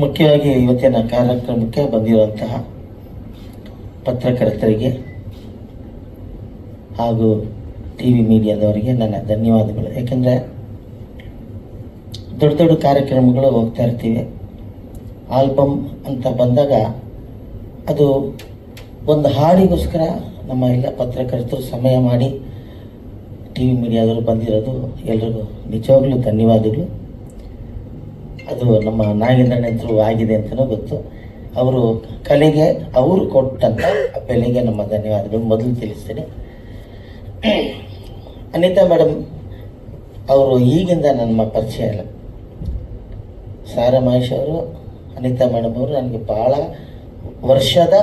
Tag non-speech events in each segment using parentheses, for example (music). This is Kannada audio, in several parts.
ಮುಖ್ಯವಾಗಿ ಇವತ್ತಿನ ಕಾರ್ಯಕ್ರಮಕ್ಕೆ ಬಂದಿರುವಂತಹ ಪತ್ರಕರ್ತರಿಗೆ ಹಾಗೂ ಟಿ ವಿ ಮೀಡಿಯಾದವರಿಗೆ ನನ್ನ ಧನ್ಯವಾದಗಳು. ಯಾಕೆಂದರೆ ದೊಡ್ಡ ದೊಡ್ಡ ಕಾರ್ಯಕ್ರಮಗಳು ಹೋಗ್ತಾ ಇರ್ತೀವಿ. ಆಲ್ಬಮ್ ಅಂತ ಬಂದಾಗ ಅದು ಒಂದು ಹಾಡಿಗೋಸ್ಕರ ನಮ್ಮ ಎಲ್ಲ ಪತ್ರಕರ್ತರು ಸಮಯ ಮಾಡಿ ಟಿ ವಿ ಮೀಡಿಯಾದವರು ಬಂದಿರೋದು ಎಲ್ರಿಗೂ ನಿಜವಾಗ್ಲೂ ಧನ್ಯವಾದಗಳು. ಅದು ನಮ್ಮ ನಾಗೇಂದ್ರನೆಂತರೂ ಆಗಿದೆ ಅಂತಲೂ ಗೊತ್ತು. ಅವರು ಕಲೆಗೆ ಅವರು ಕೊಟ್ಟಂಥ ಬೆಲೆಗೆ ನಮ್ಮ ಧನ್ಯವಾದಗಳು. ಮೊದಲು ತಿಳಿಸ್ತೀನಿ. ಅನಿತಾ ಮೇಡಮ್ ಅವರು ಈಗಿಂದ ನಮ್ಮ ಪರಿಚಯ ಇಲ್ಲ ಸಾರಾ ಮಹೇಶ್ ಅವರು, ಅನಿತಾ ಮೇಡಮ್ ಅವರು ನನಗೆ ಭಾಳ ವರ್ಷದ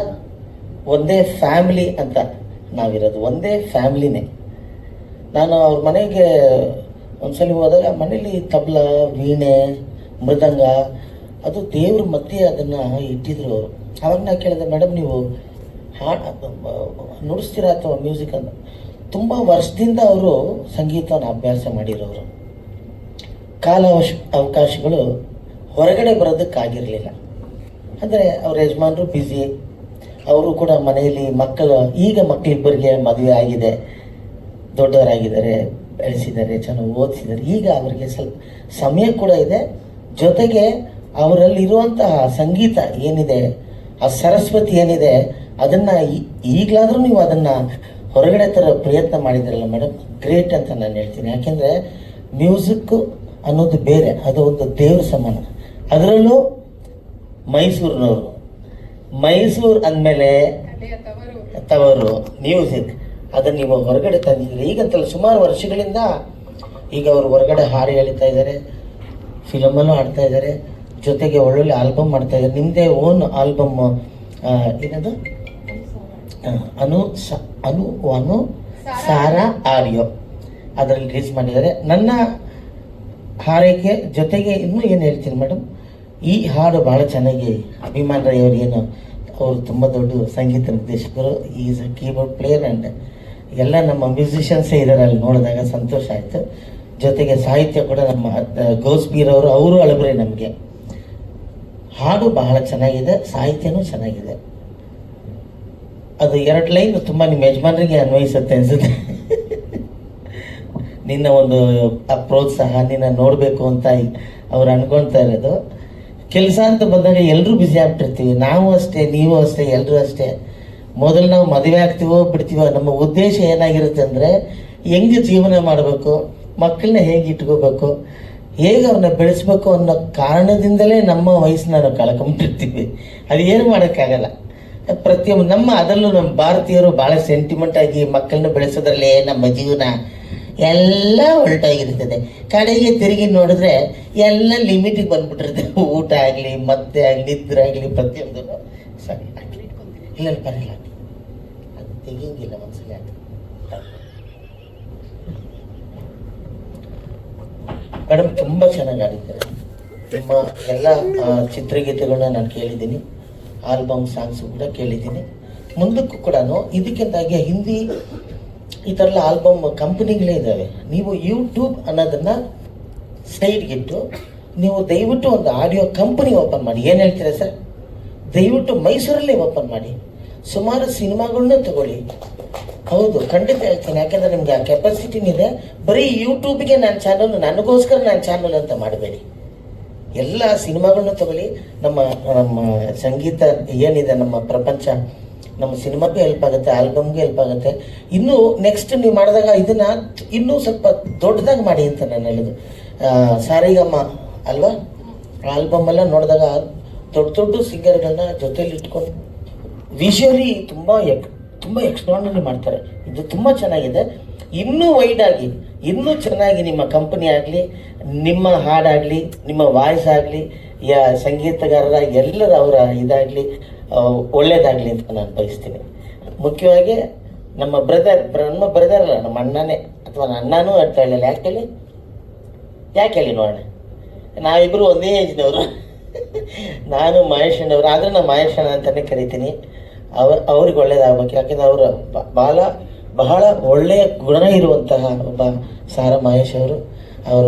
ಒಂದೇ ಫ್ಯಾಮಿಲಿ ಅಂತ ನಾವಿರೋದು. ಒಂದೇ ಫ್ಯಾಮಿಲಿನೇ. ನಾನು ಅವ್ರ ಮನೆಗೆ ಒಂದ್ಸಲಿ ಹೋದಾಗ ಮನೇಲಿ ತಬಲ, ವೀಣೆ ಮೃದಂಗ, ಅದು ದೇವ್ರ ಮಧ್ಯೆ ಅದನ್ನು ಇಟ್ಟಿದ್ರು ಅವರು. ಅವಾಗ ನಾ ಕೇಳಿದೆ ಮೇಡಮ್ ನೀವು ಹಾಡು, ನುಡಿಸ್ತೀರಾ ಅಥವಾ ಮ್ಯೂಸಿಕ್ ಅಂತ ತುಂಬ ವರ್ಷದಿಂದ ಅವರು ಸಂಗೀತವನ್ನು ಅಭ್ಯಾಸ ಮಾಡಿರೋರು. ಕಾಲ ಅವಕಾಶಗಳು ಹೊರಗಡೆ ಬರೋದಕ್ಕಾಗಿರಲಿಲ್ಲ. ಅಂದರೆ ಅವ್ರ ಯಜಮಾನರು ಬ್ಯುಸಿ ಅವರು ಕೂಡ ಮನೆಯಲ್ಲಿ ಮಕ್ಕಳು, ಈಗ ಮಕ್ಕಳಿಬ್ಬರಿಗೆ ಮದುವೆ ಆಗಿದೆ. ದೊಡ್ಡವರಾಗಿದ್ದಾರೆ, ಬೆಳೆಸಿದ್ದಾರೆ, ಚೆನ್ನಾಗಿ ಓದಿಸಿದ್ದಾರೆ. ಈಗ ಅವರಿಗೆ ಸ್ವಲ್ಪ ಸಮಯ ಕೂಡ ಇದೆ. ಜೊತೆಗೆ ಅವರಲ್ಲಿರುವಂತಹ ಸಂಗೀತ ಏನಿದೆ, ಆ ಸರಸ್ವತಿ ಏನಿದೆ, ಅದನ್ನು ಈಗಲಾದರೂ ನೀವು ಅದನ್ನು ಹೊರಗಡೆ ತರ ಪ್ರಯತ್ನ ಮಾಡಿದ್ರಲ್ಲ ಮೇಡಮ್ ಗ್ರೇಟ್ ಅಂತ ನಾನು ಹೇಳ್ತೀನಿ. ಯಾಕೆಂದರೆ ಮ್ಯೂಸಿಕ್ಕು ಅನ್ನೋದು ಬೇರೆ, ಅದು ಒಂದು ದೇವ್ರ ಸಮಾನ. ಅದರಲ್ಲೂ ಮೈಸೂರಿನವರು. ಮೈಸೂರು ಅಂದಮೇಲೆ ತವರು ಮ್ಯೂಸಿಕ್ ಅದನ್ನು ನೀವು ಹೊರಗಡೆ ತಂದಿದ್ದೀರಿ. ಈಗಂತಲ್ಲ ಸುಮಾರು ವರ್ಷಗಳಿಂದ ಈಗ ಅವರು ಹೊರಗಡೆ ಹಾಡು ಹೇಳ್ತಾ ಇದ್ದಾರೆ. ಫಿಲಮಲ್ಲೂ ಆಡ್ತಾ ಇದ್ದಾರೆ. ಜೊತೆಗೆ ಒಳ್ಳೊಳ್ಳೆ ಆಲ್ಬಮ್ ಮಾಡ್ತಾ ಇದ್ದಾರೆ. ನಿಮ್ಮದೇ ಓನ್ ಆಲ್ಬಮ್ ಏನದು? ಅನು ಅನು ಅನು ಸಾರಾ ಆಡಿಯೋ ಅದರಲ್ಲಿ ರಿಲೀಸ್ ಮಾಡಿದ್ದಾರೆ. ನನ್ನ ಹಾರೈಕೆ ಜೊತೆಗೆ ಇನ್ನೂ ಏನು ಹೇಳ್ತೀನಿ ಮೇಡಮ್ ಈ ಹಾಡು ಭಾಳ ಚೆನ್ನಾಗಿ ಅಭಿಮಾನ್ ರೈ ಅವರು ಏನು, ಅವರು ತುಂಬ ದೊಡ್ಡ ಸಂಗೀತ ನಿರ್ದೇಶಕರು is a keyboard player and ಎಲ್ಲ ನಮ್ಮ ಮ್ಯೂಸಿಷಿಯನ್ಸೇ ಇದ್ದಾರೆ ಅಲ್ಲಿ ನೋಡಿದಾಗ ಸಂತೋಷ ಆಯಿತು. ಜೊತೆಗೆ ಸಾಹಿತ್ಯ ಕೂಡ ನಮ್ಮ ಗೌಸ್ಬೀರ್ ಅವರು ಅವರು ಅಳಬ್ರೆ ನಮಗೆ. ಹಾಡು ಬಹಳ ಚೆನ್ನಾಗಿದೆ, ಸಾಹಿತ್ಯನೂ ಚೆನ್ನಾಗಿದೆ. ಅದು ಎರಡು ಲೈನ್ ತುಂಬ ನಿಮ್ಮ ಯಜಮಾನರಿಗೆ ಅನ್ವಯಿಸುತ್ತೆ ಅನ್ಸುತ್ತೆ. (laughs) ನಿನ್ನ ಒಂದು ಆ ಪ್ರೋತ್ಸಾಹ, ನಿನ್ನ ನೋಡಬೇಕು ಅಂತ ಅವ್ರು ಅನ್ಕೊಳ್ತಾ ಇರೋದು. ಕೆಲಸ ಅಂತ ಬಂದಾಗ ಎಲ್ಲರೂ ಬ್ಯುಸಿ ಆಗ್ಬಿಟ್ಟಿರ್ತೀವಿ. ನಾವು ಅಷ್ಟೇ, ನೀವು ಅಷ್ಟೇ ಎಲ್ಲರೂ ಅಷ್ಟೇ. ಮೊದಲು ನಾವು ಮದುವೆ ಆಗ್ತೀವೋ ಬಿಡ್ತೀವೋ, ನಮ್ಮ ಉದ್ದೇಶ ಏನಾಗಿರುತ್ತೆ ಅಂದರೆ ಹೆಂಗೆ ಜೀವನ ಮಾಡಬೇಕು? ಮಕ್ಕಳನ್ನ ಹೇಗೆ ಇಟ್ಕೋಬೇಕು, ಹೇಗೆ ಅವ್ರನ್ನ ಬೆಳೆಸ್ಬೇಕು ಅನ್ನೋ ಕಾರಣದಿಂದಲೇ ನಮ್ಮ ವಯಸ್ಸನ್ನ ನಾವು ಕಳ್ಕೊಂಬಿಟ್ಟಿರ್ತೀವಿ. ಅದು ಏನು ಮಾಡೋಕ್ಕಾಗಲ್ಲ. ಪ್ರತಿಯೊಂದು ನಮ್ಮ, ಅದರಲ್ಲೂ ನಮ್ಮ ಭಾರತೀಯರು ಭಾಳ ಸೆಂಟಿಮೆಂಟ್ ಆಗಿ ಮಕ್ಕಳನ್ನ ಬೆಳೆಸೋದ್ರಲ್ಲೇ ನಮ್ಮ ಜೀವನ ಎಲ್ಲ ಹೊರಟಾಗಿರ್ತದೆ. ಕಡೆಗೆ ತಿರುಗಿ ನೋಡಿದ್ರೆ ಎಲ್ಲ ಲಿಮಿಟಿಗೆ ಬಂದ್ಬಿಟ್ಟಿರ್ತದೆ ಊಟ ಆಗಲಿ, ಮತ್ತೆ ಆಗಲಿ ನಿದ್ರೆ ಆಗಲಿ ಪ್ರತಿಯೊಂದು ಸರಿ ಇಲ್ಲ ಪರವಾಗಿಲ್ಲ ಅದು ತೆಗಿಯಂಗಿಲ್ಲ ಒಂದ್ಸಲ ಮೇಡಮ್ ತುಂಬ ಚೆನ್ನಾಗಿ ಆಡಿದ್ದಾರೆ ನಿಮ್ಮ ಎಲ್ಲ ಚಿತ್ರಗೀತೆಗಳನ್ನ ನಾನು ಕೇಳಿದ್ದೀನಿ. ಆಲ್ಬಮ್ ಸಾಂಗ್ಸು ಕೂಡ ಕೇಳಿದ್ದೀನಿ. ಮುಂದಕ್ಕೂ ಕೂಡ ಇದಕ್ಕಿಂತಾಗಿ ಹಿಂದಿ, ಈ ಥರ ಆಲ್ಬಮ್ ಕಂಪ್ನಿಗಳೇ ಇದ್ದಾವೆ. ನೀವು ಯೂಟ್ಯೂಬ್ ಅನ್ನೋದನ್ನ ಸೈಡ್ಗಿಟ್ಟು ನೀವು ದಯವಿಟ್ಟು ಒಂದು ಆಡಿಯೋ ಕಂಪನಿ ಓಪನ್ ಮಾಡಿ. ಏನು ಹೇಳ್ತೀರಾ ಸರ್? ದಯವಿಟ್ಟು ಮೈಸೂರಲ್ಲೇ ಓಪನ್ ಮಾಡಿ. ಸುಮಾರು ಸಿನಿಮಾಗಳನ್ನ ತಗೊಳ್ಳಿ. ಹೌದು, ಖಂಡಿತ ಹೇಳ್ತೀನಿ. ಯಾಕೆಂದ್ರೆ ನಿಮ್ಗೆ ಆ ಕೆಪಾಸಿಟಿನೂ ಇದೆ. ಬರೀ ಯೂಟ್ಯೂಬ್ಗೆ ನನ್ನ ಚಾನಲ್ ನನಗೋಸ್ಕರ ನನ್ನ ಚಾನಲ್ ಅಂತ ಮಾಡಬೇಡಿ. ಎಲ್ಲ ಸಿನಿಮಾಗಳನ್ನ ತಗೊಳ್ಳಿ. ನಮ್ಮ ನಮ್ಮ ಸಂಗೀತ ಏನಿದೆ, ನಮ್ಮ ಪ್ರಪಂಚ, ನಮ್ಮ ಸಿನಿಮಾಗೂ ಹೆಲ್ಪ್ ಆಗುತ್ತೆ ಆಲ್ಬಮ್ಗೂ ಹೆಲ್ಪ್ ಆಗುತ್ತೆ. ಇನ್ನೂ ನೆಕ್ಸ್ಟ್ ನೀವು ಮಾಡಿದಾಗ ಇದನ್ನ ಇನ್ನೂ ಸ್ವಲ್ಪ ದೊಡ್ಡದಾಗಿ ಮಾಡಿ ಅಂತ ನಾನು ಹೇಳೋದು. ಸಾರಿಗಮ್ಮ ಅಲ್ವಾ? ಆಲ್ಬಮ್ ಎಲ್ಲ ನೋಡಿದಾಗ ದೊಡ್ಡ ದೊಡ್ಡ ಸಿಂಗರ್ಗಳನ್ನ ಜೊತೇಲಿ ಇಟ್ಕೊಂಡು ವಿಷುವಲಿ ತುಂಬ ಎಕ್ ತುಂಬ ಎಕ್ಸ್ಟ್ರಾರ್ನರಿ ಮಾಡ್ತಾರೆ. ಇದು ತುಂಬ ಚೆನ್ನಾಗಿದೆ. ಇನ್ನೂ ವೈಡ್ ಆಗಿ, ಇನ್ನೂ ಚೆನ್ನಾಗಿ ನಿಮ್ಮ ಕಂಪನಿ ಆಗಲಿ, ನಿಮ್ಮ ಹಾಡಾಗಲಿ ನಿಮ್ಮ ವಾಯ್ಸ್ ಆಗಲಿ, ಯಾ ಸಂಗೀತಗಾರರ, ಎಲ್ಲರ ಅವರ ಇದಾಗಲಿ ಒಳ್ಳೇದಾಗಲಿ ಅಂತ ನಾನು ಬಯಸ್ತೀನಿ. ಮುಖ್ಯವಾಗಿ ನಮ್ಮ ಬ್ರದರ್ ನಮ್ಮ ಬ್ರದರ್ ಅಲ್ಲ, ನಮ್ಮ ಅಣ್ಣನೇ, ಅಥವಾ ನನ್ನ ಅಣ್ಣನೂ ಅಂತ ಹೇಳಲ್ಲ ಯಾಕೆ ಹೇಳಿ? ಯಾಕೆ ಹೇಳಿ ನೋಡೋಣ? ನಾವಿಬ್ಬರು ಒಂದೇ ಏಜ್ನವರು ನಾನು ಮಹೇಶ್ ಅಣ್ಣವರು ಆದರೆ ನಾನು ಮಹೇಶ್ ಅಣ್ಣ ಅಂತಲೇ ಕರಿತೀನಿ. ಅವ್ರ, ಅವ್ರಿಗೆ ಒಳ್ಳೇದಾಗಬೇಕು. ಯಾಕೆಂದ್ರೆ ಅವರು ಬಹಳ ಬಹಳ ಒಳ್ಳೆಯ ಗುಣ ಇರುವಂತಹ ಒಬ್ಬ ಸಾರ ಮಹೇಶ್ ಅವರು. ಅವರ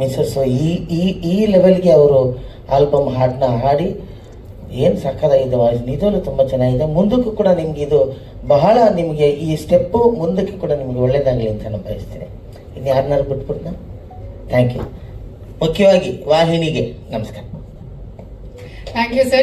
ಮಿಸಸ್ಸು ಈ ಈ ಈ ಲೆವೆಲ್ಗೆ ಅವರು ಆಲ್ಬಮ್ ಹಾಡನ್ನ ಹಾಡಿ ಏನು ಸಕ್ಕದಾಗಿದೆ ವಾಯ್ಸ್ ನಿಜವಲ್ಲೂ ತುಂಬ ಚೆನ್ನಾಗಿದೆ. ಮುಂದಕ್ಕೂ ಕೂಡ ನಿಮ್ಗೆ ಇದು ಬಹಳ ನಿಮಗೆ ಈ ಸ್ಟೆಪ್ಪು ಮುಂದಕ್ಕೆ ಕೂಡ ನಿಮಗೆ ಒಳ್ಳೇದಾಗಲಿ ಅಂತ ನಾನು ಬಯಸ್ತೀನಿ. ಇನ್ನು ಯಾರನ್ನಾರು ಬಿಟ್ಬಿಟ್ನ? ಥ್ಯಾಂಕ್ ಯು ಮುಖ್ಯವಾಗಿ ವಾಹಿನಿಗೆ ನಮಸ್ಕಾರ. Thank you sir